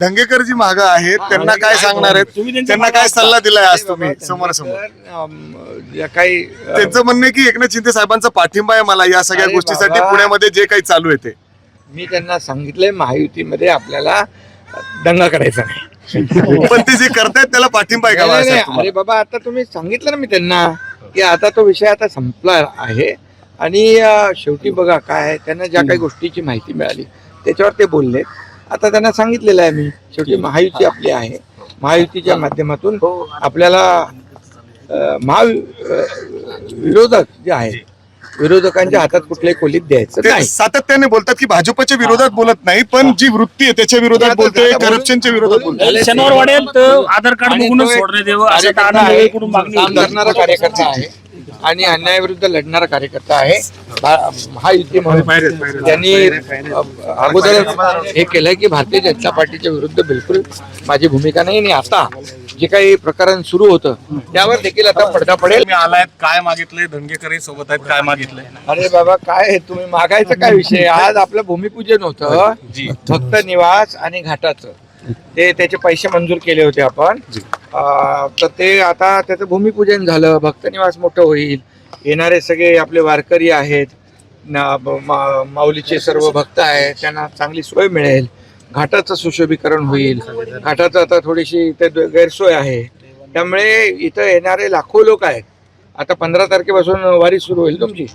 धंगेकर जी माग आहेत त्यांना काय सांगणार आहेत? त्यांना काय सल्ला दिलाय आज तुम्ही समोरासमोर या काही त्यांचं म्हणणं आहे की एकनाथ शिंदे साहेबांचा पाठिंबा आहे मला या सगळ्या गोष्टीसाठी. पुण्यामध्ये जे काही चालू आहे ते. मी त्यांना सांगितलंय महायुतीमध्ये आपल्याला दंगा करायचा नाही. पण ते जे करतायत त्याला पाठिंबा आहे का? अरे बाबा आता तुम्ही सांगितलं ना मी त्यांना की आता तो विषय आता संपला आहे आणि शेवटी बघा काय आहे, त्यांना ज्या काही गोष्टीची माहिती मिळाली त्याच्यावर ते बोलले आता त्यांना सांगितलेलं आहे मी शेवटी महायुती आपली आहे. महायुतीच्या माध्यमातून आपल्याला अ, महा विरोधक जे आहेत विरोधकांच्या हातात कुठल्याही खोलीत द्यायचं ते नाही. सातत्याने बोलतात की भाजपच्या विरोधात बोलत नाही पण जी वृत्ती आहे त्याच्या विरोधात बोलतोय करप्शनच्या विरोधात बोलतोय शनिवार वाढेल तर आधार कार्ड आणि बघूनच तो एक सोडण्यात यावं असं कार्यकर्ता आनंद आहे, कडून मागणी काम होती. करणारा कार्यकर्ता आहे आणि अन्यायाविरुद्ध लढणारा कार्यकर्ता आहे. भा- महायुती म्हणून त्यांनी अ, अगोदर हे केलंय की भारतीय जनता पार्टीच्या विरुद्ध बिलकुल माझी भूमिका नाही आणि आता जे काही प्रकरण सुरू होतं त्यावर देखील आता पडदा पडेल. तुम्ही आलायत काय मागितलंय? धनगेकरही सोबत आहेत काय मागितलंय? अरे बाबा काय आहे, तुम्ही मागायचं काय विषय? आज आपलं भूमिपूजन होतं. जी. भक्त निवास आणि घाटाचं. ते त्याचे पैसे मंजूर केले होते आपण. अं, तर ते आता त्याचं भूमिपूजन झालं. भक्त निवास मोठं होईल. येणारे सगळे आपले वारकरी आहेत. ना- ब- मा- माऊलीचे सर्व भक्त आहेत. त्यांना चांगली सोय मिळेल. घाटाचं सुशोभीकरण होईल. घाटाचं आता थोडीशी इथे गैरसोय आहे. त्यामुळे इथं येणारे लाखो लोक आहेत. आता पंधरा तारखेपासून वारी सुरू होईल तुमची.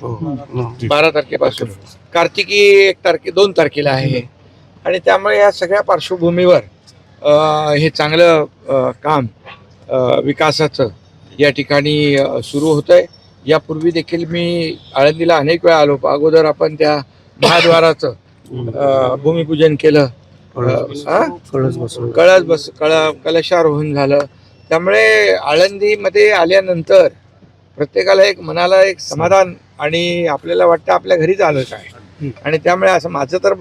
बारा तारखेपासून. कार्तिकी एक तारखे दोन तारखेला आहे. आणि त्यामुळे या सगळ्या पार्श्वभूमीवर हे चांगलं काम विकासाचं या ठिकाणी सुरू होतं आहे यापूर्वी देखील मी आळंदीला अनेक वेळा आलो अगोदर आपण त्या महाद्वाराचं भूमिपूजन केलं. हा? कळस बस कळ कलशारोहण झालं. त्यामुळे आळंदीमध्ये आल्यानंतर प्रत्येकाला एक मनाला एक समाधान आणि आपल्याला वाटतं आपल्या घरीच आलोय काय. आणि त्यामुळे असं माझं तर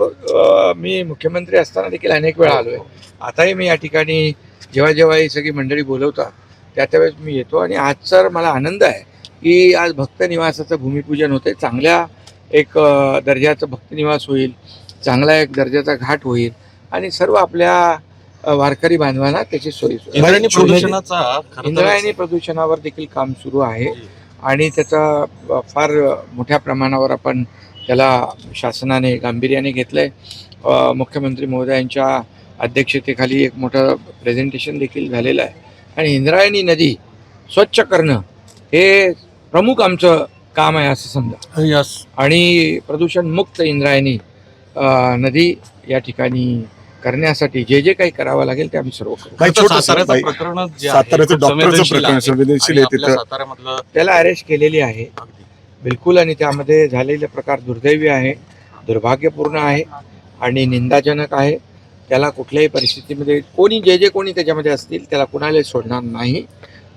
मी मुख्यमंत्री असताना देखील अनेक वेळा आलोय. आताही मी या ठिकाणी जेव्हा जेव्हा ही सगळी मंडळी बोलवतात त्या त्यावेळेस मी येतो आणि आज तर मला आनंद आहे की आज भक्त निवासाचं भूमिपूजन होते चांगल्या एक दर्जाचं भक्त निवास होईल. चांगला एक दर्जाचा घाट होईल. आणि सर्व आपल्या वारकरी बांधवांना त्याची सोयी प्रदूषणाचा इंद्रायणी प्रदूषणावर देखील काम सुरू आहे आणि त्याचा फार मोठ्या प्रमाणावर आपण त्याला शासनाने गांभीर्याने घेतलंय. अ, मुख्यमंत्री महोदयांच्या अध्यक्षतेखाली एक मोठं प्रेझेंटेशन देखील झालेलं आहे. आणि इंद्रायणी नदी स्वच्छ करणं हे प्रमुख आमचं काम आहे असं समजा. यस आणि प्रदूषणमुक्त इंद्रायणी नदी या ठिकाणी करण्यासाठी जे जे काही करावं लागेल ते आम्ही सर्व करू. साताऱ्याचं डॉक्टरचं संवेदनशील प्रकरण आहे. तिथं. त्याला अरेस्ट केलेली आहे. बिलकुल आणि त्यामध्ये झालेले प्रकार दुर्दैवी आहे दुर्भाग्यपूर्ण आहे आणि निंदाजनक आहे. त्याला कुठल्याही परिस्थितीमध्ये कोणी जे जे कोणी त्याच्यामध्ये असतील त्याला कुणालाही सोडणार नाही.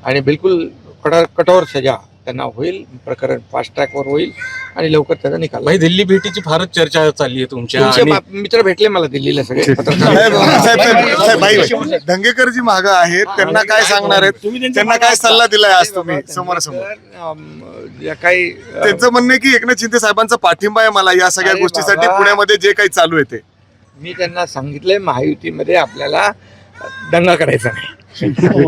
आणि बिलकुल कठोर कठोर सजा त्यांना होईल. प्रकरण फास्ट ट्रॅकवर होईल. आणि लवकर त्याचा निकाल भाई दिल्ली भेटीची फारच चर्चा चालली आहे तुमच्या तुमचे आणि मा- मित्र भेटले मला दिल्लीला सगळे. साहेब, साहेब, साहेब, साहेब, बाई, धंगेकर जी माग आहेत त्यांना काय सांगणार आहेत? त्यांना काय सल्ला दिलाय आज तुम्ही समोरासमोर? अम, काही अ, त्यांचं म्हणणं आहे की एकनाथ शिंदे साहेबांचा पाठिंबा आहे मला या सगळ्या अरे गोष्टीसाठी बाबा. पुण्यामध्ये जे काही चालू आहे ते. मी त्यांना सांगितलंय महायुतीमध्ये आपल्याला दंगा करायचा नाही.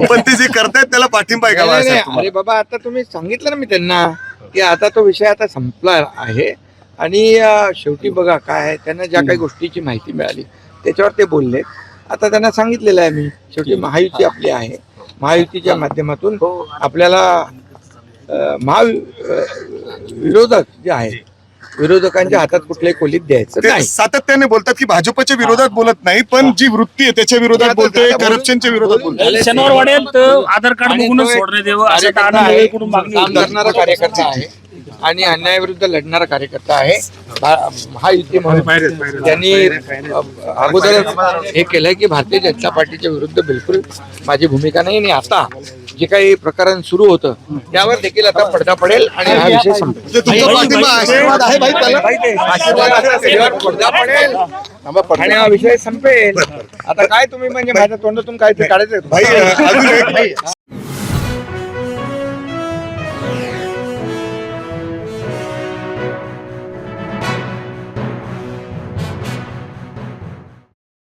पण ते जे करतायत त्याला पाठिंबा आहे का नाही, नाही, बाळासाहेब नाही. तुम्हाला? अरे बाबा आता तुम्ही सांगितलं ना मी त्यांना. की आता तो विषय आता संपला आहे. आणि शेवटी बघा काय आहे, त्यांना ज्या काही गोष्टीची माहिती मिळाली त्याच्यावर ते बोलले. आता त्यांना सांगितलेलं आहे मी शेवटी महायुती आपली आहे. महायुतीच्या माध्यमातून आपल्याला अं, महा विरोधक जे आहेत विरोधकांच्या हातात कुठल्याही खोलीत द्यायचं ते नाही. सातत्याने बोलतात की भाजपच्या विरोधात बोलत नाही पण जी वृत्ती आहे त्याच्या विरोधात बोलतोय करप्शनच्या विरोधात बोलतोय. शनिवार तर आधार कार्ड आणि बघूनच तो एक सोडण्यात यावं असं कार्यकर्ता आनंद आहे, मागणी काम होती. करणारा कार्यकर्ता आहे आणि अन्यायाविरुद्ध लढणारा कार्यकर्ता आहे. भा- महायुती म्हणून त्यांनी अ, अगोदर हे केलंय की भारतीय जनता पार्टीच्या विरुद्ध बिलकुल माझी भूमिका नाही आणि आता जे काही प्रकरण सुरू होतं त्यावर देखील आता पडदा पडेल आणि हा विषय संपेल आशीर्वाद आहे भाई त्याला. आशीर्वाद पडदा पडेल. आणि हा विषय संपेल. आता काय तुम्ही म्हणजे माझ्या तोंडातून काय ते काढायचं भाई अजून एक